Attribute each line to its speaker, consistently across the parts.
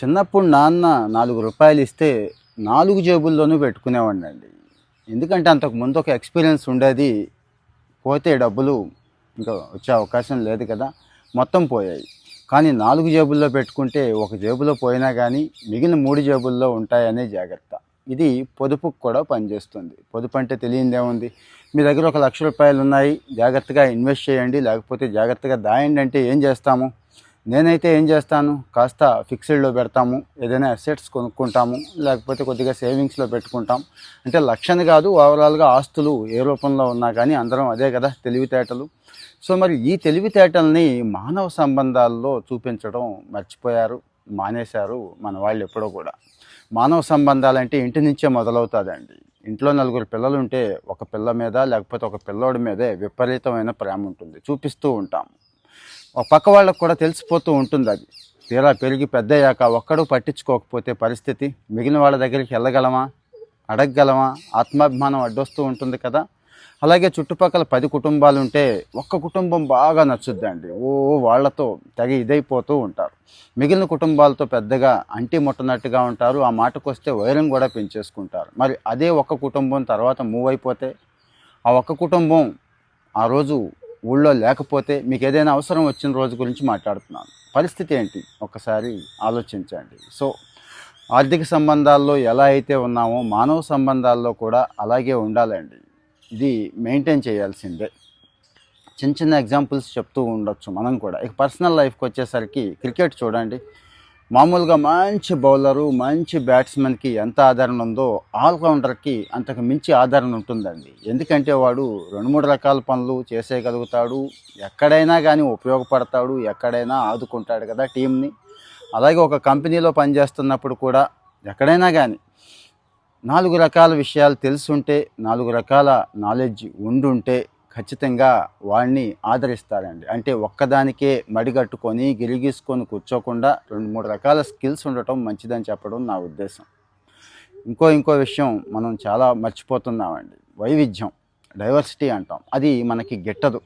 Speaker 1: చిన్నప్పుడు నాన్న నాలుగు రూపాయలు ఇస్తే నాలుగు జేబుల్లోనూ పెట్టుకునేవాడిని అండి ఎందుకంటే అంతకు ముందు ఒక ఎక్స్పీరియన్స్ ఉండేది పోతే డబ్బులు ఇంకా వచ్చే అవకాశం లేదు కదా మొత్తం పోయాయి. కానీ నాలుగు జేబుల్లో పెట్టుకుంటే ఒక జేబులో పోయినా కానీ మిగిలిన మూడు జేబుల్లో ఉంటాయనే జాగ్రత్త. ఇది పొదుపుకు కూడా పనిచేస్తుంది. పొదుపు అంటే తెలియదేముంది మీ దగ్గర ఒక లక్ష రూపాయలు ఉన్నాయి జాగ్రత్తగా ఇన్వెస్ట్ చేయండి లేకపోతే జాగ్రత్తగా దాయండి అంటే ఏం చేస్తాము? నేనైతే ఏం చేస్తాను? కాస్త ఫిక్స్డ్లో పెడతాము. ఏదైనా అసెట్స్ కొనుక్కుంటాము. లేకపోతే కొద్దిగా సేవింగ్స్లో పెట్టుకుంటాం. అంటే లక్ష్యం కాదు ఓవరాల్గా ఆస్తులు ఏ రూపంలో ఉన్నా కానీ అందరం అదే కదా తెలివితేటలు. సో మరి ఈ తెలివితేటల్ని మానవ సంబంధాల్లో చూపించడం మర్చిపోయారు మానేశారు మన వాళ్ళు ఎప్పుడో కూడా. మానవ సంబంధాలంటే ఇంటి నుంచే మొదలవుతుందండి. ఇంట్లో నలుగురు పిల్లలు ఉంటే ఒక పిల్ల మీద లేకపోతే ఒక పిల్లోడి మీదే విపరీతమైన ప్రేమ ఉంటుంది. చూపిస్తూ ఉంటాం ఒక పక్క వాళ్ళకు కూడా తెలిసిపోతూ ఉంటుంది అది. తీరా పెరిగి పెద్దయ్యాక ఒక్కడూ పట్టించుకోకపోతే పరిస్థితి. మిగిలిన వాళ్ళ దగ్గరికి వెళ్ళగలమా? అడగగలమా? ఆత్మాభిమానం అడ్డొస్తూ ఉంటుంది కదా. అలాగే చుట్టుపక్కల పది కుటుంబాలు ఉంటే ఒక్క కుటుంబం బాగా నచ్చుద్దండి. ఓ వాళ్ళతో తెగ ఇదైపోతూ ఉంటారు. మిగిలిన కుటుంబాలతో పెద్దగా అంటి ముట్టనట్టుగా ఉంటారు. ఆ మాటకు వస్తే వైరం కూడా పెంచేసుకుంటారు. మరి అదే ఒక్క కుటుంబం తర్వాత మూవ్ అయిపోతే? ఆ ఒక్క కుటుంబం ఆ రోజు ఊళ్ళో లేకపోతే మీకు ఏదైనా అవసరం వచ్చిన రోజు గురించి మాట్లాడుతున్నాను. పరిస్థితి ఏంటి? ఒకసారి ఆలోచించండి. సో ఆర్థిక సంబంధాల్లో ఎలా అయితే ఉన్నామో మానవ సంబంధాల్లో కూడా అలాగే ఉండాలండి. ఇది మెయింటైన్ చేయాల్సిందే. చిన్న చిన్న ఎగ్జాంపుల్స్ చెప్తూ ఉండొచ్చు మనం కూడా. ఇక పర్సనల్ లైఫ్కి వచ్చేసరికి క్రికెట్ చూడండి. మామూలుగా మంచి బౌలరు మంచి బ్యాట్స్మెన్కి ఎంత ఆదరణ ఉందో ఆల్రౌండర్కి అంతకు మించి ఆదరణ ఉంటుందండి. ఎందుకంటే వాడు రెండు మూడు రకాల పనులు చేసేయగలుగుతాడు. ఎక్కడైనా కానీ ఉపయోగపడతాడు ఎక్కడైనా ఆదుకుంటాడు కదా టీంని అలాగే ఒక కంపెనీలో పనిచేస్తున్నప్పుడు కూడా ఎక్కడైనా కానీ నాలుగు రకాల విషయాలు తెలుసుంటే నాలుగు రకాల నాలెడ్జ్ ఉండుంటే ఖచ్చితంగా వాడిని ఆదరిస్తారండి అంటే ఒక్కదానికే మడిగట్టుకొని గిరిగీసుకొని కూర్చోకుండా రెండు మూడు రకాల స్కిల్స్ ఉండటం మంచిదని చెప్పడం నా ఉద్దేశం. ఇంకో ఇంకో విషయం మనం చాలా మర్చిపోతున్నామండి. వైవిధ్యం డైవర్సిటీ అంటాం. అది మనకి గిట్టదు.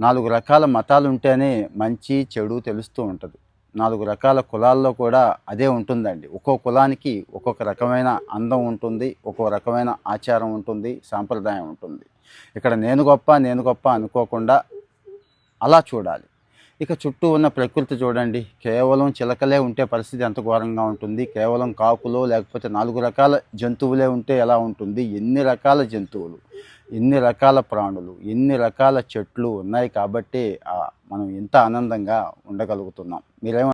Speaker 1: నాలుగు రకాల మతాలు ఉంటేనే మంచి చెడు తెలుస్తూ ఉంటుంది. నాలుగు రకాల కులాల్లో కూడా అదే ఉంటుందండి. ఒక్కో కులానికి ఒక్కొక్క రకమైన అందం ఉంటుంది ఒక్కో రకమైన ఆచారం ఉంటుంది సాంప్రదాయం ఉంటుంది. ఇక్కడ నేను గొప్ప నేను గొప్ప అనుకోకుండా అలా చూడాలి. ఇక చుట్టూ ఉన్న ప్రకృతి చూడండి. కేవలం చిలకలే ఉంటే పరిస్థితి ఎంత ఘోరంగా ఉంటుంది. కేవలం కాకులు లేకపోతే నాలుగు రకాల జంతువులే ఉంటే ఎలా ఉంటుంది? ఎన్ని రకాల జంతువులు? ఎన్ని రకాల ప్రాణులు? ఎన్ని రకాల చెట్లు ఉన్నాయి? కాబట్టి ఆ, మనం ఎంత ఆనందంగా ఉండగలుగుతున్నాం. మీరేమో